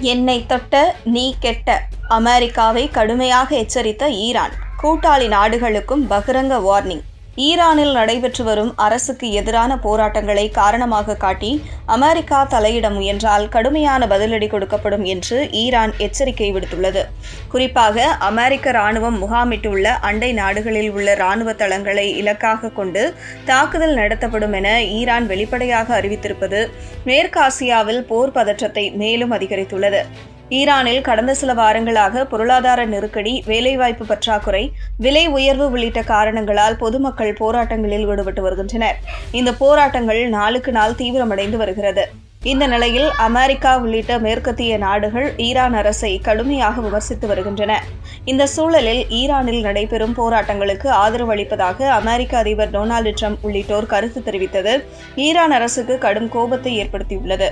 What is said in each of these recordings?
என்னை தொட்ட நீ கெட்ட அமெரிக்காவை கடுமையாக எச்சரித்த ஈரான். கூட்டாளி நாடுகளுக்கும் பகிரங்க வார்னிங். ஈரானில் நடைபெற்று வரும் அரசுக்கு எதிரான போராட்டங்களை காரணமாக காட்டி அமெரிக்கா தலையிட முயன்றால் கடுமையான பதிலடி கொடுக்கப்படும் என்று ஈரான் எச்சரிக்கை விடுத்துள்ளது. குறிப்பாக அமெரிக்க ராணுவம் முகாமிட்டுள்ள அண்டை நாடுகளில் உள்ள ராணுவ தளங்களை இலக்காக கொண்டு தாக்குதல் நடத்தப்படும் என ஈரான் வெளிப்படையாக அறிவித்திருப்பது மேற்காசியாவில் போர் பதற்றத்தை மேலும் அதிகரித்துள்ளது. ஈரானில் கடந்த சில வாரங்களாக பொருளாதார நெருக்கடி வேலைவாய்ப்பு பற்றாக்குறை விலை உயர்வு உள்ளிட்ட காரணங்களால் பொதுமக்கள் போராட்டங்களில் ஈடுபட்டு வருகின்றனர். இந்த போராட்டங்கள் நாளுக்கு நாள் தீவிரமடைந்து வருகிறது. இந்த நிலையில் அமெரிக்கா உள்ளிட்ட மேற்கத்திய நாடுகள் ஈரான் அரசை கடுமையாக விமர்சித்து வருகின்றன. இந்த சூழலில் ஈரானில் நடைபெறும் போராட்டங்களுக்கு ஆதரவு அளிப்பதாக அமெரிக்க அதிபர் டொனால்டு ட்ரம்ப் உள்ளிட்டோர் கருத்து தெரிவித்தது ஈரான் அரசுக்கு கடும் கோபத்தை ஏற்படுத்தியுள்ளது.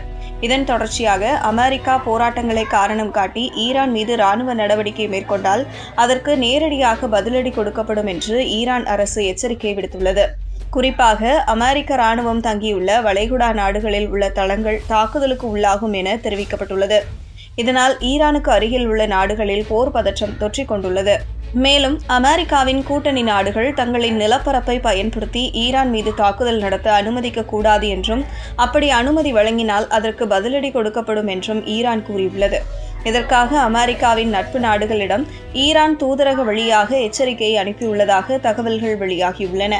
இதன் தொடர்ச்சியாக அமெரிக்கா போராட்டங்களை காரணம் காட்டி ஈரான் மீது ராணுவ நடவடிக்கை மேற்கொண்டால் அதற்கு நேரடியாக பதிலடி கொடுக்கப்படும் என்று ஈரான் அரசு எச்சரிக்கை விடுத்துள்ளது. குறிப்பாக அமெரிக்க ராணுவம் தங்கியுள்ள வளைகுடா நாடுகளில் உள்ள தளங்கள் தாக்குதலுக்கு உள்ளாகும் என தெரிவிக்கப்பட்டுள்ளது. இதனால் ஈரானுக்கு அருகில் உள்ள நாடுகளில் போர் பதற்றம் தொற்றிக் கொண்டுள்ளது. மேலும் அமெரிக்காவின் கூட்டணி நாடுகள் தங்களின் நிலப்பரப்பை பயன்படுத்தி ஈரான் மீது தாக்குதல் நடத்த அனுமதிக்க கூடாது என்றும் அப்படி அனுமதி வழங்கினால் அதற்கு பதிலடி கொடுக்கப்படும் என்றும் ஈரான் கூறியுள்ளது. இதற்காக அமெரிக்காவின் நட்பு நாடுகளிடம் ஈரான் தூதரக வழியாக எச்சரிக்கையை அனுப்பியுள்ளதாக தகவல்கள் வெளியாகியுள்ளன.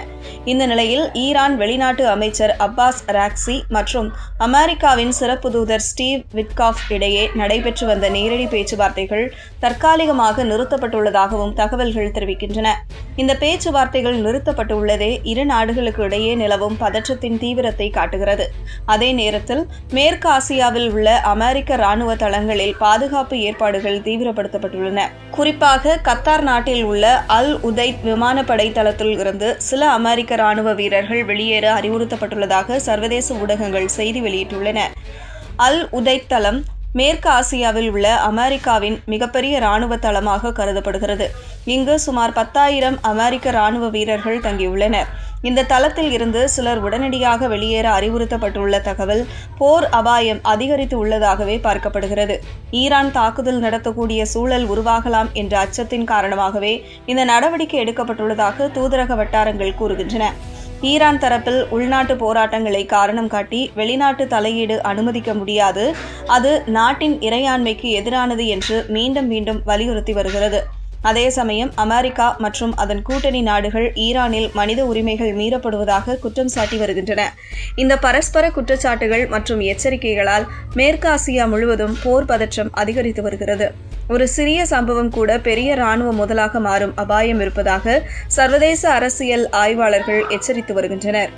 இந்த நிலையில் ஈரான் வெளிநாட்டு அமைச்சர் அப்பாஸ் ராக்சி மற்றும் அமெரிக்காவின் சிறப்பு தூதர் ஸ்டீவ் விட்காஃப் இடையே நடைபெற்று வந்த நேரடி பேச்சுவார்த்தைகள் தற்காலிகமாக நிறுத்தப்பட்டுள்ளதாகவும் தகவல்கள் தெரிவிக்கின்றன. இந்த பேச்சுவார்த்தைகள் நிறுத்தப்பட்டுள்ளதே இரு நாடுகளுக்கு இடையே நிலவும் பதற்றத்தின் தீவிரத்தை காட்டுகிறது. அதே நேரத்தில் மேற்கு ஆசியாவில் உள்ள அமெரிக்க ராணுவ தளங்களில் பாதுகாப்பு ஏற்பாடுகள் தீவிரப்படுத்தப்பட்டுள்ளன. குறிப்பாக கத்தார் நாட்டில் உள்ள அல் உதைத் விமானப்படை தளத்தில் இருந்து சில அமெரிக்க அமெரிக்க ராணுவ வீரர்கள் வெளியேற அறிவுறுத்தப்பட்டுள்ளதாக சர்வதேச ஊடகங்கள் செய்தி வெளியிட்டுள்ளன. அல் உதைத் தளம் மேற்கு ஆசியாவில் உள்ள அமெரிக்காவின் மிகப்பெரிய இராணுவ தளமாக கருதப்படுகிறது. இங்கு சுமார் பத்தாயிரம் அமெரிக்க இராணுவ வீரர்கள் தங்கியுள்ளனர். இந்த தளத்தில் இருந்து சிலர் உடனடியாக வெளியேற அறிவுறுத்தப்பட்டுள்ள தகவல் போர் அபாயம் அதிகரித்து உள்ளதாகவே பார்க்கப்படுகிறது. ஈரான் தாக்குதல் நடத்தக்கூடிய சூழல் உருவாகலாம் என்ற அச்சத்தின் காரணமாகவே இந்த நடவடிக்கை எடுக்கப்பட்டுள்ளதாக தூதரக வட்டாரங்கள் கூறுகின்றன. ஈரான் தரப்பில் உள்நாட்டு போராட்டங்களை காரணம் காட்டி வெளிநாட்டு தலையீடு அனுமதிக்க முடியாது. அது நாட்டின் இறையாண்மைக்கு எதிரானது என்று மீண்டும் மீண்டும் வலியுறுத்தி வருகிறது. அதே சமயம் அமெரிக்கா மற்றும் அதன் கூட்டணி நாடுகள் ஈரானில் மனித உரிமைகள் மீறப்படுவதாக குற்றம் சாட்டி வருகின்றன. இந்த பரஸ்பர குற்றச்சாட்டுகள் மற்றும் எச்சரிக்கைகளால் மேற்காசியா முழுவதும் போர் பதற்றம் அதிகரித்து வருகிறது. ஒரு சிறிய சம்பவம் கூட பெரிய ராணுவ முதலாக மாறும் அபாயம் இருப்பதாக சர்வதேச அரசியல் ஆய்வாளர்கள் எச்சரித்து வருகின்றனர்.